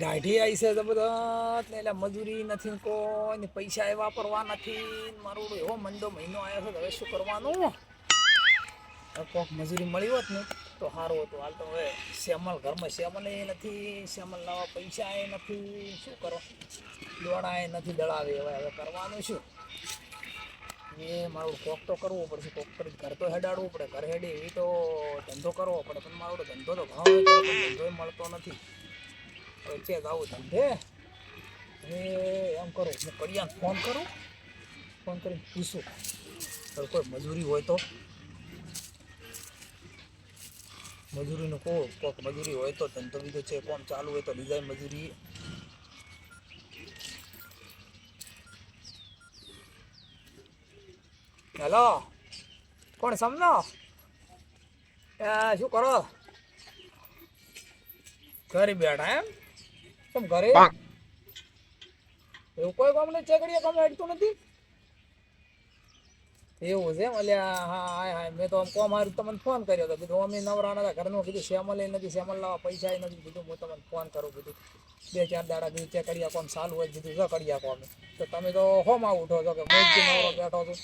દાઢી આવી છે જબરદસ્ત એટલે મજૂરી નથી કોઈ, ને પૈસા એ વાપરવા નથી મારો એવો મંદો મહિનો આવ્યો છે હવે શું કરવાનું? કોક મજૂરી મળી હોત ને, તો સારું હતું. હાલ તો હવે શ્યામલ ઘરમાં શ્યામલ એ નથી, શ્યામલ લાવવા પૈસા એ નથી, શું કરો? દોડા એ નથી, દળાવી, હવે હવે કરવાનું શું? એ મારું કોક તો કરવું પડશે, કોક કરી ઘર તો હેડાડવું પડે, ઘર હેડી એ તો ધંધો કરવો પડે, પણ મારો ધંધો તો પણ ધંધો મળતો નથી. હવે છે આવું ધંધે. એ એમ કરું, હું કડિયાને ફોન કરું, ફોન કરીને પૂછું. હવે કોઈ મજૂરી હોય તો? મજૂરીનું કહું કોઈક મજૂરી હોય તો ધંધો બીજો છે કોમ ચાલુ હોય તો ડિઝાઇન મજૂરી. હેલો? કોણ સમજો એ શું કરો? ઘરે બેઠા એમ? તમ ઘરે? એવું કોઈ કામ નહીં ચેકડીએ કામ હેડતું નથી? એવું છે અલ્યા હા હા હા મેં તો આમ કોમ હારું તમને ફોન કર્યો હતો કીધું અમે નવરા હતા ઘરનું કીધું શ્યામલ નથી શ્યામલ લાવવા પૈસા એ નથી કીધું હું તમને ફોન કરું કીધું બે ચાર દાડા કીધું ચેક કર્યા કોમ ચાલુ હોય કીધું જો કર્યા કોમ. તો તમે તો હોમાં ઉઠો છો કે મોજ નવરો બેઠો છો.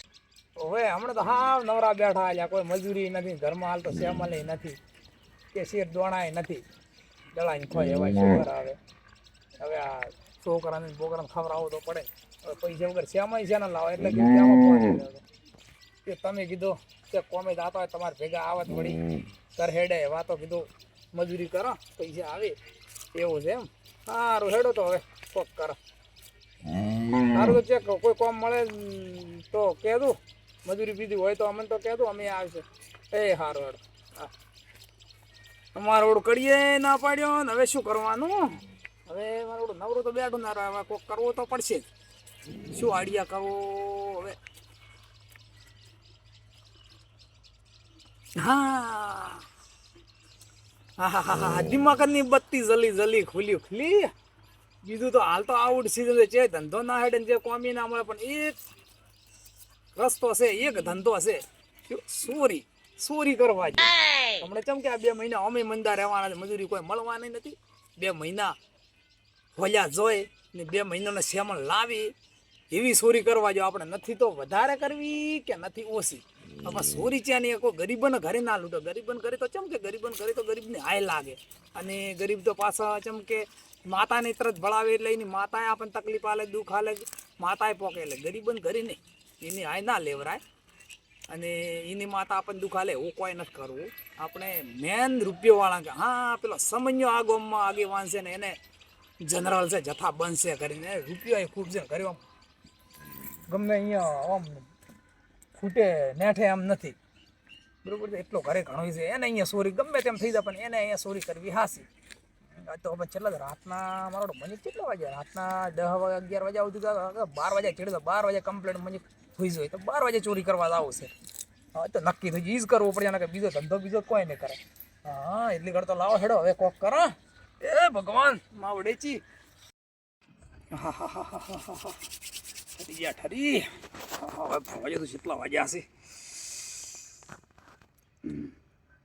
હવે હમણાં તો હા નવરા બેઠા આલ્યા કોઈ મજૂરી નથી ઘરમાં હાલ તો શ્યામલ નથી. કે શેર દોણાય નથી. દળાઈને ખોય એવા શું આવે. હવે આ છોકરાને બોકરાને ખવડાવવું તો પડે. હવે પૈસા વગર શ્યામાય છે ને લાવે એટલે. કે તમે કીધું કે કોમે દાતા હોય તમારે ભેગા આવત વળી. તરહેડે વાતો કીધું. મજૂરી કરો પૈસા આવે. એવું છે એમ. સારું હેડો તો હવે કોક કરો. સારું ચેક કોઈ કોમ મળે તો કહેતું મજૂરી પીધી હોય તો અમને તો કહેતો અમે આવશે. એ સારું હેડો અમારો અમારે કરીએ ના પાડ્યો ને હવે શું કરવાનું? હવે મારો ઓળું નવરો તો બેઠું ના. હવે કોક કરવો તો પડશે. શું આડિયા કરવો હવે? હા. હા હા હા હા. દિમાગની બત્તી જલી જલી, ખુલી ખુલી. બીજું તો હાલ તો આઉટ સીઝન છે, ધંધો ના હેડે જે કોમી ના મળે પણ એક રસ્તો છે એક ધંધો છે? ચોરી ચોરી કરવા છે હમણાં ચમ કે આ બે મહિના અમે મંદા રહેવાના છે મજૂરી કોઈ મળવાની નથી. બે મહિના હોલ્યા જોઈ ને બે મહિનાનો શેમણ લાવી. એવી ચોરી કરવા જો આપણે નથી તો વધારે કરવી કે નથી ઓછી? આમાં સોરી ત્યાંની કોઈ ગરીબન ઘરે ના લૂંટો. ગરીબન ઘરે તો ચમ કે ગરીબન ઘરે તો ગરીબને હાય લાગે. અને ગરીબ તો પાછા ચમ કે માતાને તરત ભળાવે એટલે એની માતાએ આપણને તકલીફ આલે દુઃખ આલે માતાએ પોકે એટલે ગરીબન ઘરે નહીં. એની આય ના લેવરાય. અને એની માતા આપણને દુખાલે, હું કોઈ નથી કરવું. આપણે મેન રૂપિયોવાળા કે, હા, પેલો સમન્યો આ ગોમમાં આગેવાન ને એને જનરલ છે, જથ્થા બનશે કરીને રૂપિયો એ ખૂબ છે કર્યો. ગમે અહીંયા આમ ખૂટે, નેઠે આમ નથી. બરોબર છે? એટલો ઘરે ઘણો છે. એને અહીંયા સોરી ગમે તેમ થઈ જાય, પણ એને અહીંયા સોરી કરવી હાસી. તો હવે છેલ્લા રાતના, મારો મને કેટલા વાગ્યા? રાતના દસ વાગે અગિયાર વાગ્યા સુધી બાર વાગ્યા ચડે બાર વાગ્યા કમ્પ્લેટ મને હોઈ જાય તો બાર વાગે ચોરી કરવા જ આવશે હવે તો નક્કી થઈ ગયું. ઈ જ કરવું પડે, એના બીજો ધંધો બીજો કોઈ નહીં કરે. હા, એટલી ઘડ તો લાવો હેડો, હવે કોક કરો. એ ભગવાન હા હા હા હા હા હા ઠરી ગયા, ઠરી. હવે વાગે તો કેટલા વાગ્યા હશે.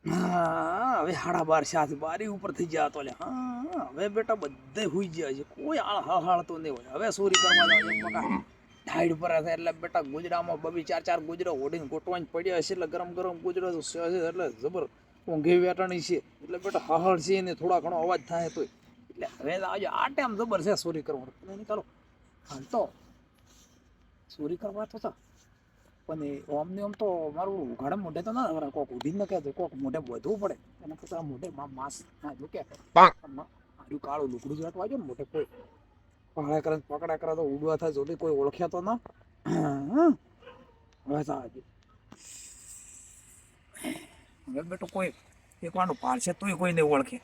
હા, હવે સાડા બાર સાત બારી ઉપર થઈ ગયા તો હા, હવે બેટા બધે હુઈ ગયા છે. કોઈ આળ હળતો નહીં હોય. હવે ચોરી કરવા જાવ પકા. ઢાઈડ પર હશે એટલે બેટા ગુજરામાં બબી ચાર ચાર ગુજરા ઓઢીને ગોટવાઈને પડ્યા હશે એટલે ગરમ ગરમ ગુજરો છે એટલે જબર ઊંઘી વેટાણી છે. એટલે બેટા હહળ છે ને થોડા ઘણો અવાજ થાય તો એટલે હવે આજે આ ટાઈમ જબર છે ચોરી કરવાનો. પણ એને ચાલો હાલ તો. ચોરી કરવા તો હતા. પણ એ ઓમ ને ઓમ તો મારું ઉઘાડે મોઢે તો ના વરા કોક ઉધી ન કહેતો કોક મોઢે વધવું પડે. એના કરતા મોઢે માં માસ ના જો કે આર્યું કાળું લુકડું જેવું વાગ્યો ને મોઢે કોઈ. પકડા કરે પકડા કરે તો ઉડવા થાય, જોડી કોઈ ઓળખ્યા તો ના. હવે હવે બેટો કોઈ એક વાનું છે, તોય કોઈ નહીં ઓળખે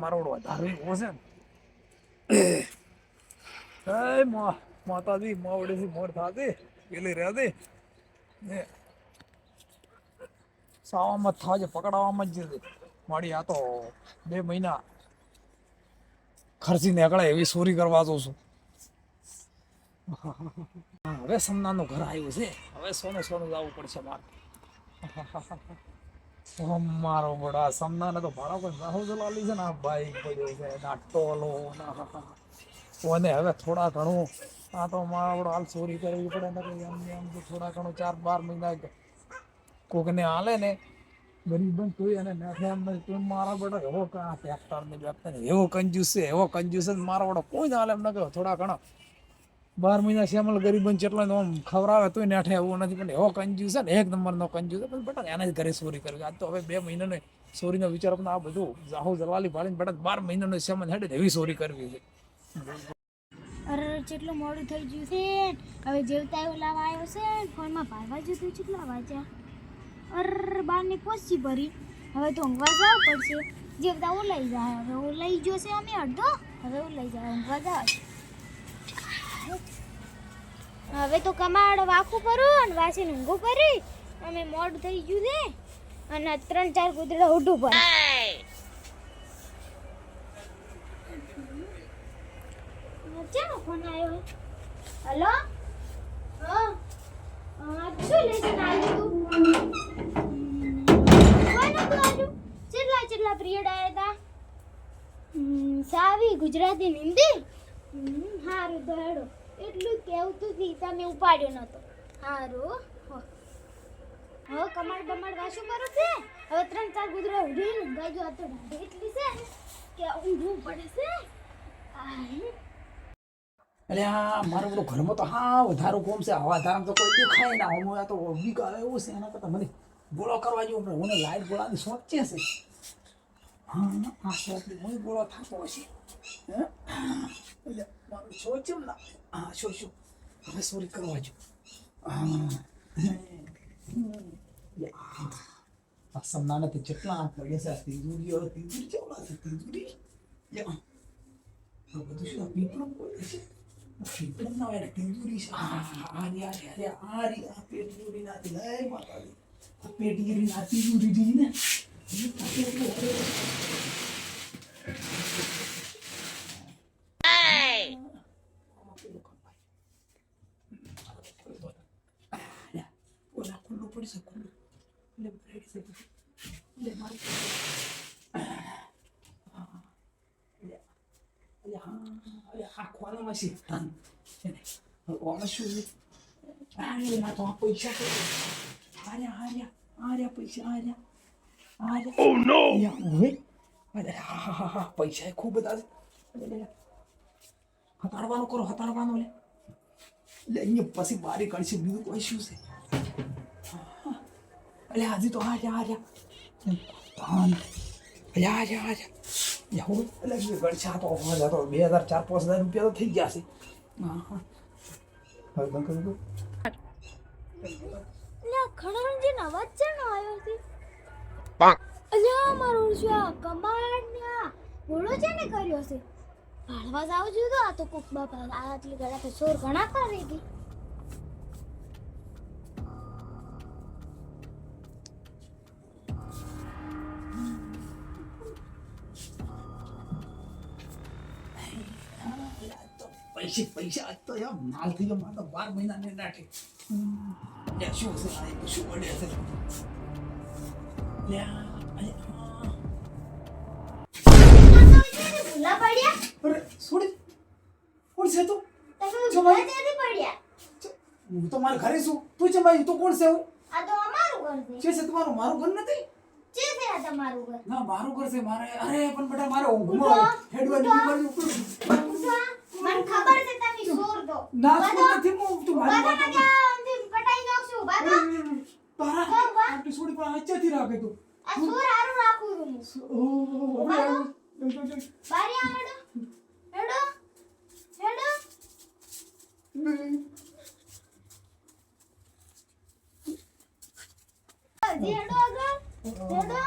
મારો વધારે એવો છે ને. માતાજી માવડેથી મોર થાતી, પેલી રહેતી. સાવામાં થાજે, પકડાવામાં જ છે મારી આ તો બે મહિના ખર્ચી નીકળે એવી ચોરી કરવા જઉં છું. હવે સમનાનું ઘર આવ્યું છે. હવે સોનું સોનું લાવવું પડશે મારે. મારો બડા સમનાને તો ભાડા કોઈ રાહુલ લાલી છે ને, આ બાઈક પડ્યો છે, ના ટોલો ઓને હવે થોડા ઘણું, આ તો મારા બડો હાલ ચોરી કરવી પડે ને એમ એમ થોડા ઘણું, ચાર બાર મહિના કોકને હાલે ને ગરીબ બંધ તોય તું મારા બડો એવો એવો કંજૂસ એવો કંજૂસ મારા બડો કોઈ ના એમ ન કહો થોડા ઘણા. બાર મહિના શ્યામલ ગરીબન જેટલા આમ ખવરાવે તોય નાઠે એવું નથી. પણ એવો કંજૂસ છે ને, એક નંબરનો કંજૂસ છે. બેટા એના જ ઘરે ચોરી કરવી આજ તો હવે બે મહિનાનો ચોરીનો વિચાર પણ આ બધું જાહુ જલાલી ભાળીને બેટા બાર મહિનાનો શ્યામલ હેડે એવી ચોરી કરવી છે. અરે કેટલું મોડું થઈ ગયું છે હવે જેવતા એવું લાવા આવ્યો છે ફોનમાં ભાડવા જતું કેટલા વાગ્યા? અરે, બારને પહોંચી ભરી હવે તો ઊંઘવા જવું પડશે. જેવતા ઓલાઈ જાય. હવે ઓલાઈ ગયો છે અમે અડધો. હવે ઓલાઈ જાય, ઊંઘવા જાય હવે તો કમાડ વાખું કરું અને વાસીને ઊંઘું કરી. અમે મોડું થઈ ગયું છે. અને ત્રણ ચાર કૂતરા ઉઠું પર ચાલો ફોન આવ્યો? હલો? હા. શું લેસન આવ્યું તું કોનું આવ્યું કેટલા પિરિયડ આવ્યા હતા સાવી ગુજરાતી હિન્દી? હમ, તો હેડો એટલું કેવું તું તમે ઉપાડ્યો નતો સારું. હવે કમાડ બમાડ વાસું કરો છે? હવે ત્રણ ચાર ગુજરાત ઉડી ને ગાજો આ એટલી છે કે ઊંઘવું પડે છે. અરે આ મારો બધો ઘરમાં તો હા વધારો કોમ છે હવા ધારામાં તો કોઈ દેખાય ના. હું તો વીક આવે એવું છે એના કરતાં મને ગોળો કરવા જેવું પણ મને લાઈટ ગોળાની શોખ છે છે હા આ શોખ મને ગોળો થતો હશે હે? એટલે મારું શોખ છે ને હા શું શું હવે સોરી કરવા જો આ સમના નથી જેટલા આંખ લાગે છે આ તિજોરીઓ તિજોરી કેવડા છે તિજોરી યા આ બધું શું આ પીપળું કોઈ છે પીપળું ના હોય ને તિજોરી છે આ આ રી આ રી આ રી આ પેટીયોરી ના તી લઈ માતાજી આ પેટીયોરી ના તિજોરી રી ને એ પાછળ ઓલા ખુલ્લું પડશે ખુલ્લું લે બ્રેડ ના આરે ઓ નો હવે? અરે હા હા હા હા પૈસા એ ખૂબ બધા છે. હતાડવાનું કરો હતાડવાનું લે. લે અહીંયા પછી બારી કાઢશે બીજું કોઈ શું છે? અલે આજે તો આ જા આ જા આ જા આ જા યા હું એટલે કે ગળછા તો બે હજાર ચાર પાંચ હજાર રૂપિયા તો થઈ ગયા છે. હા હા. હવે બંધ કરી દો અલ્યા ખણવણજીનો અવાજ ચાનો આવ્યો છે અલ્યા મારો શું આ કમાડ ને ઘોડો છે ને કર્યો છે ભાળવા જાવ છું તો આ તો કોક બાપા આ આટલી ગળા તો સોર ઘણા કરી ગઈ પૈસે પૈસા આજ તો યાર માલ થઈ ગયો મારે તો બાર મહિના ને નાઠે શું હશે? શું વડે છે કોણ છે તું? હું તો મારા ઘરે છું. તું છે ભાઈ તું કોણ છે આ તો અમારું ઘર છે છે તમારું મારું ઘર નથી? છે છે આ તમારું ઘર ના મારું ઘર છે મારે. અરે પણ બેટા મારે ઊંઘમાં હેડવાની ઉઠો. બીમારી ઉપર મને ખબર છે તમે સોર દો ના ઊભા નથી હું તું મારી વાત ને પટાઈ નાખશું. થો. તારા. આટલી છોડી પણ આચાથી રાખે તું આ સોર હારું રાખું છું હું. ઓહ, ઊભા થો. હવે બારી આ હેડો હેડો હેડો હજી હેડો આગળ હેડો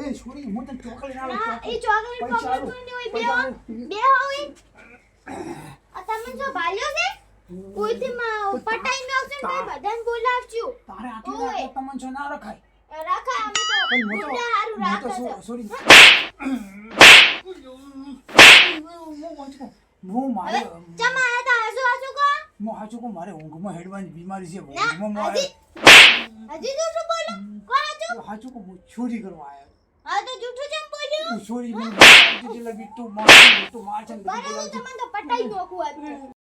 એ છોડી હું તને ચોકલેટ ના એ ચોકલેટ. આલો. કોઈ નહીં હોય બે હોય આ તમે જો ભાલ્યો કોઈથી માં પટાઈ ને ભાઈ બધાને બોલાવજો. તારે આટલું. રાતે તમને જો ના રખાય રાખા અમે તો પણ તો ગુંડા હારું તો રાખે સોરી મો મારે ચમા આયા તા? હસુ હસુ કો? મો હાચું કો? મારે ઊંઘમાં હેડવાની બીમારી છે. ના ઊંઘમાં મારે હજી તો શું બોલો? સાચું કહું કો? ચોરી કરવા આવ્યો હા તો જૂઠું ચમ બોલ્યો? ચોરી મને બીટું મારશે ને બરાબર તમને તો પટાઈ નોખું હતું.